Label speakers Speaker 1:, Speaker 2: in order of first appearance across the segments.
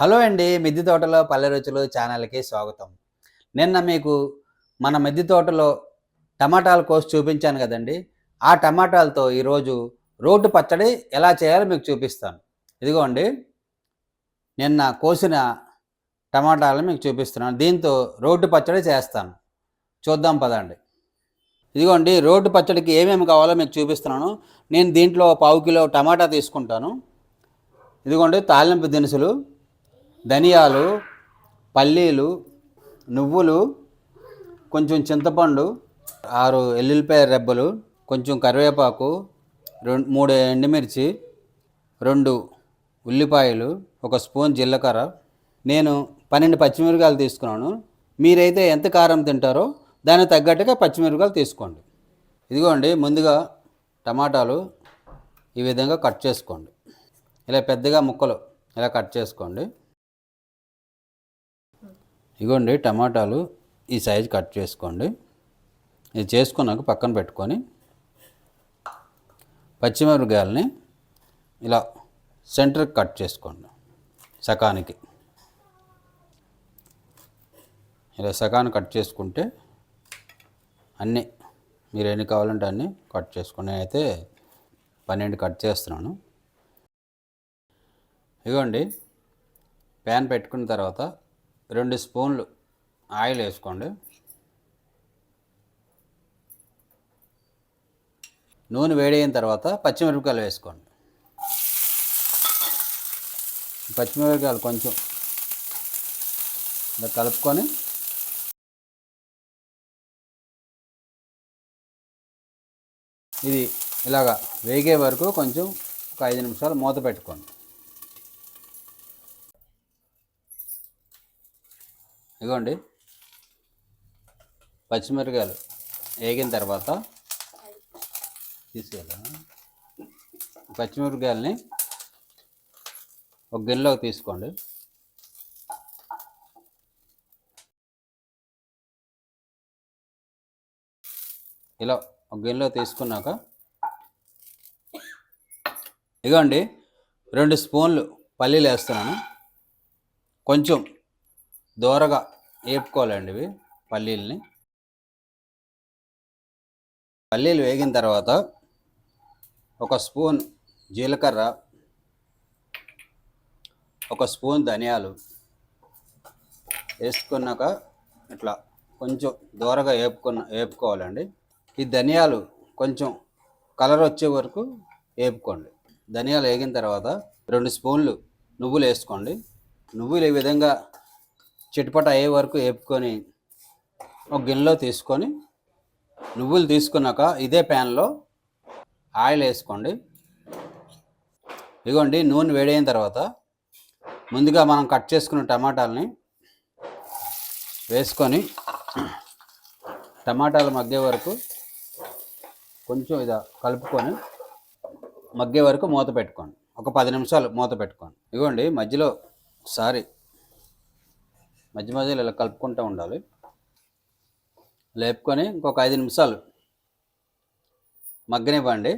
Speaker 1: Hello అండి మిద్దె తోటలో పల్లె రుచులు ఛానల్కి స్వాగతం. నిన్న మీకు మన మిద్దె తోటలో టమాటాలు కోసి చూపించాను కదండి. ఆ టమాటాలతో ఈరోజు రోడ్డు పచ్చడి ఎలా చేయాలో మీకు చూపిస్తాను. ఇదిగోండి నిన్న కోసిన టమాటాలను మీకు చూపిస్తున్నాను. దీంతో రోడ్డు పచ్చడి చేస్తాను. చూద్దాం పదండి. ఇదిగోండి రోడ్డు పచ్చడికి ఏమేమి కావాలో మీకు చూపిస్తున్నాను. నేను దీంట్లో పావు కిలో టమాటా తీసుకుంటాను. ఇదిగోండి తాలింపు దినుసులు ధనియాలు పల్లీలు నువ్వులు కొంచెం చింతపండు ఆరు ఎల్లుల్లిపాయ రెబ్బలు కొంచెం కరివేపాకు రెండు మూడు ఎండుమిర్చి రెండు ఉల్లిపాయలు ఒక స్పూన్ జీలకర్ర. నేను పన్నెండు పచ్చిమిరపకాయలు తీసుకున్నాను. మీరైతే ఎంత కారం తింటారో దానికి తగ్గట్టుగా పచ్చిమిరపకాయలు తీసుకోండి. ఇదిగోండి ముందుగా టమాటాలు ఈ విధంగా కట్ చేసుకోండి. ఇలా పెద్దగా ముక్కలు ఇలా కట్ చేసుకోండి. ఇగోండి టమాటాలు ఈ సైజు కట్ చేసుకోండి. ఇది చేసుకున్నాక పక్కన పెట్టుకొని పచ్చిమిరపకాయలని ఇలా సెంటర్కి కట్ చేసుకోండి సకానికి ఇలా సకాన్ని కట్ చేసుకుంటే అన్నీ మీరు ఎన్ని కావాలంటే అన్నీ కట్ చేసుకోండి నేనైతే పన్నెండు కట్ చేస్తున్నాను. ఇదిగోండి ప్యాన్ పెట్టుకున్న తర్వాత రెండు స్పూన్లు ఆయిల్ వేసుకోండి. నూనె వేడైన తర్వాత పచ్చిమిరపకాయలు వేసుకోండి. పచ్చిమిరపకాయలు కొంచెం ఇలా కలుపుకొని ఇది ఇలాగా వేగే వరకు కొంచెం ఒక ఐదు నిమిషాలు మూత పెట్టుకోండి. ఇదిగోండి పచ్చిమిరపకాయలు వేగిన తర్వాత తీసుకెళ్ళా పచ్చిమిరపకాయలని ఒక గిన్నెలోకి తీసుకోండి. ఇలా ఒక గిన్నెలో తీసుకున్నాక ఇదిగోండి రెండు స్పూన్లు పల్లీలు వేస్తున్నాను. కొంచెం దోరగా వేపుకోవాలండి ఇవి పల్లీలని. పల్లీలు వేగిన తర్వాత ఒక స్పూన్ జీలకర్ర ఒక స్పూన్ ధనియాలు వేసుకున్నాక ఇట్లా కొంచెం దూరగా వేపుకున్న వేపుకోవాలండి ఈ ధనియాలు కొంచెం కలర్ వచ్చే వరకు వేపుకోండి ధనియాలు వేగిన తర్వాత రెండు స్పూన్లు నువ్వులు వేసుకోండి. నువ్వులు ఈ విధంగా చిటపట అయ్యే వరకు వేపుకొని ఒక గిన్నెలో తీసుకొని నువ్వులు తీసుకున్నాక ఇదే ప్యాన్లో ఆయిల్ వేసుకోండి. ఇదిగోండి నూనె వేడైన తర్వాత ముందుగా మనం కట్ చేసుకున్న టమాటాలని వేసుకొని టమాటాలు మగ్గే వరకు కొంచెం ఇదా కలుపుకొని మగ్గే వరకు మూత పెట్టుకోండి. ఒక పది నిమిషాలు మూత పెట్టుకోండి. ఇదిగోండి మధ్యలో సారీ మధ్య మధ్యలో ఇలా కలుపుకుంటూ ఉండాలి. లేపుకొని ఇంకొక ఐదు నిమిషాలు మగ్గనివ్వండి.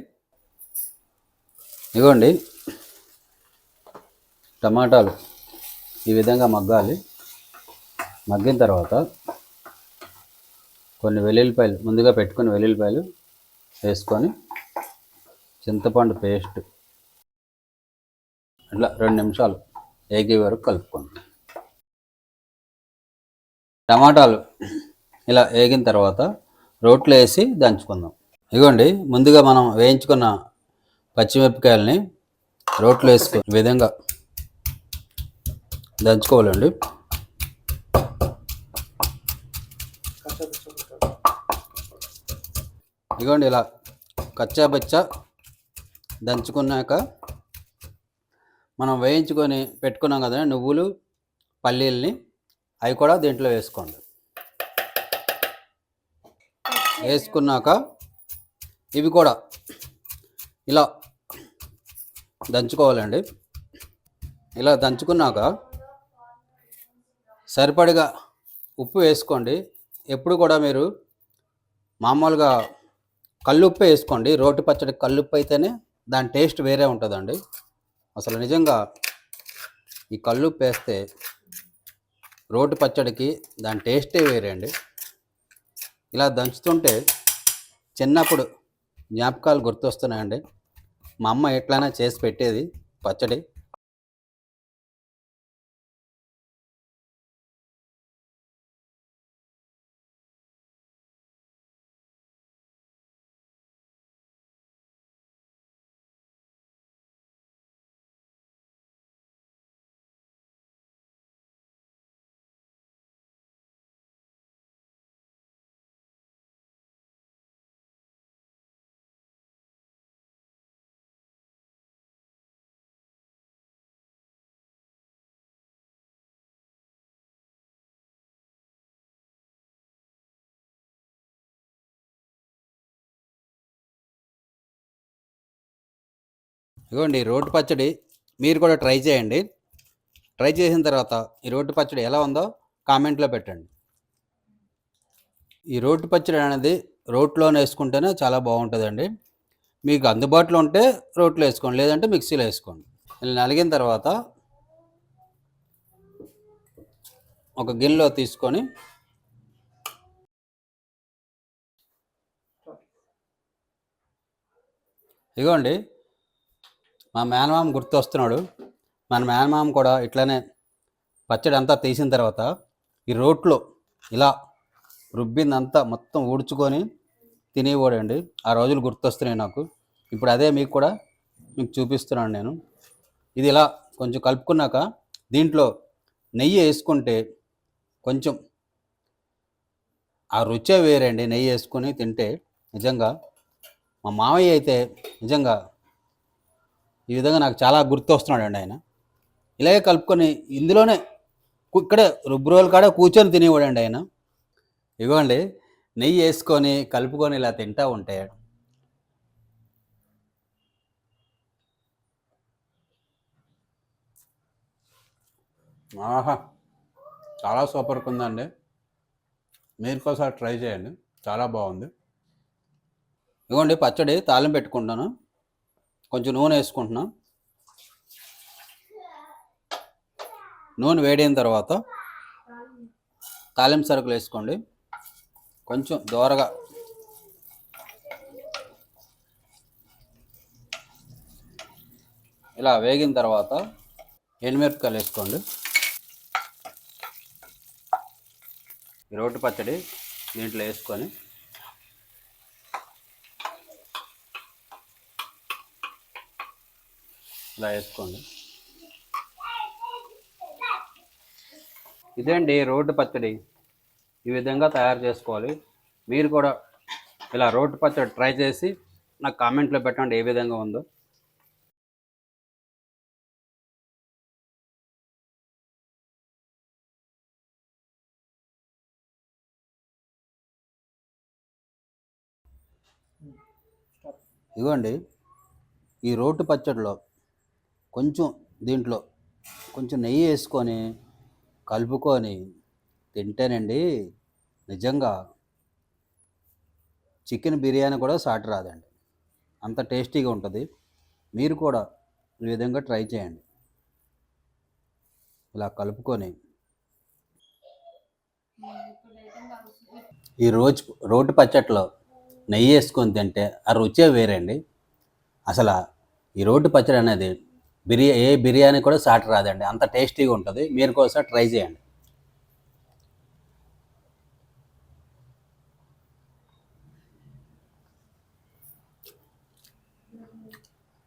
Speaker 1: ఇవ్వండి టమాటాలు ఈ విధంగా మగ్గాలి. మగ్గిన తర్వాత కొన్ని వెల్లుల్లిపాయలు ముందుగా పెట్టుకుని వెల్లుల్లిపాయలు వేసుకొని చింతపండు పేస్ట్ ఇట్లా రెండు నిమిషాలు ఏగే వరకు కలుపుకోండి టమాటాలు ఇలా వేగిన తర్వాత రోట్లో వేసి దంచుకుందాం. ఇదిగోండి ముందుగా మనం వేయించుకున్న పచ్చిమిరపకాయలని రోట్లో వేసుకో విధంగా దంచుకోవాలండి. ఇదిగోండి ఇలా కచ్చా బచ్చా దంచుకున్నాక మనం వేయించుకొని పెట్టుకున్నాం కదా నువ్వులు పల్లీల్ని అవి కూడా దీంట్లో వేసుకోండి. వేసుకున్నాక ఇవి కూడా ఇలా దంచుకోవాలండి. ఇలా దంచుకున్నాక సరిపడిగా ఉప్పు వేసుకోండి. ఎప్పుడు కూడా మీరు మామూలుగా కల్లుప్పు వేసుకోండి. రోటి పచ్చడి కల్లుప్పు అయితేనే దాని టేస్ట్ వేరే ఉంటుందండి. అసలు నిజంగా ఈ కళ్ళు వేస్తే రోటి పచ్చడికి దాని టేస్టే వేరే అండి. ఇలా దంచుతుంటే చిన్నప్పుడు జ్ఞాపకాలు గుర్తొస్తున్నాయండి. మా అమ్మ ఎట్లయినా చేసి పెట్టేది పచ్చడి. ఇదిగోండి రోడ్డు పచ్చడి మీరు కూడా ట్రై చేయండి. ట్రై చేసిన తర్వాత ఈ రోడ్డు పచ్చడి ఎలా ఉందో కామెంట్లో పెట్టండి. ఈ రోడ్డు పచ్చడి అనేది రోట్లోనే వేసుకుంటేనే చాలా బాగుంటుందండి. మీకు అందుబాటులో ఉంటే రోట్లో వేసుకోండి లేదంటే మిక్సీలో వేసుకోండి. ఇలా నలిగిన తర్వాత ఒక గిన్నెలో తీసుకొని ఇదిగోండి మా మేనమామ గుర్తొస్తున్నాడు. మన మేనమామ కూడా ఇట్లానే పచ్చడి అంతా తీసిన తర్వాత ఈ రోట్లో ఇలా రుబ్బిందంతా మొత్తం ఊడ్చుకొని తినేవాడండి. ఆ రోజులు గుర్తొస్తున్నాయి నాకు. ఇప్పుడు అదే మీకు కూడా మీకు చూపిస్తున్నాను నేను. ఇది ఇలా కొంచెం కలుపుకున్నాక దీంట్లో నెయ్యి వేసుకుంటే కొంచెం ఆ రుచే వేరండి. నెయ్యి వేసుకొని తింటే నిజంగా మా మామయ్య అయితే నిజంగా ఈ విధంగా నాకు చాలా గుర్తు వస్తున్నాడు అండి ఆయన. ఇలాగే కలుపుకొని ఇందులోనే ఇక్కడే రుబ్బు రోజుల కాడ కూర్చొని తినేవాడండి ఆయన. ఇవ్వండి నెయ్యి వేసుకొని కలుపుకొని ఇలా తింటా ఉంటే ఆహా చాలా సూపర్గా ఉందండి మీరు ఒకసారి ట్రై చేయండి చాలా బాగుంది. ఇవ్వండి పచ్చడి తాళం పెట్టుకుంటాను. కొంచెం నూనె వేసుకుంటున్నాం. నూనె వేడైన తర్వాత తాలింపు సరుకులు వేసుకోండి. కొంచెం దోరగా ఇలా వేగిన తర్వాత ఎండుమిరపకాయలు వేసుకోండి. రోటి పచ్చడి దీంట్లో వేసుకొని ఇలా వేసుకోండి. ఇదేంటి రోడ్డు పచ్చడి? ఈ విధంగా తయారు చేసుకోవాలి. మీరు కూడా ఇలా రోడ్డు పచ్చడి ట్రై చేసి నాకు కామెంట్లో పెట్టండి ఏ విధంగా ఉందో. ఇవ్వండి ఈ రోడ్డు పచ్చడిలో కొంచెం దీంట్లో కొంచెం నెయ్యి వేసుకొని కలుపుకొని తింటేనండి నిజంగా చికెన్ బిర్యానీ కూడా సాటి రాదండి. అంత టేస్టీగా ఉంటుంది. మీరు కూడా ఈ విధంగా ట్రై చేయండి. ఇలా కలుపుకొని ఈ రోజు రోటి పచ్చట్లో నెయ్యి వేసుకొని తింటే ఆ రుచే వేరే అండి అసలు ఈ రోటి పచ్చడి అనేది బిర్యా ఏ బిర్యానీ కూడా సాటి రాదండి. అంత టేస్టీగా ఉంటుంది. మీరు కూడా ట్రై చేయండి.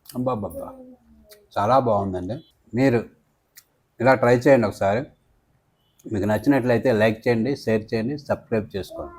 Speaker 1: అబ్బాబ్బా చాలా బాగుందండి. మీరు ఇలా ట్రై చేయండి ఒకసారి. మీకు నచ్చినట్లయితే లైక్ చేయండి షేర్ చేయండి సబ్స్క్రైబ్ చేసుకోండి.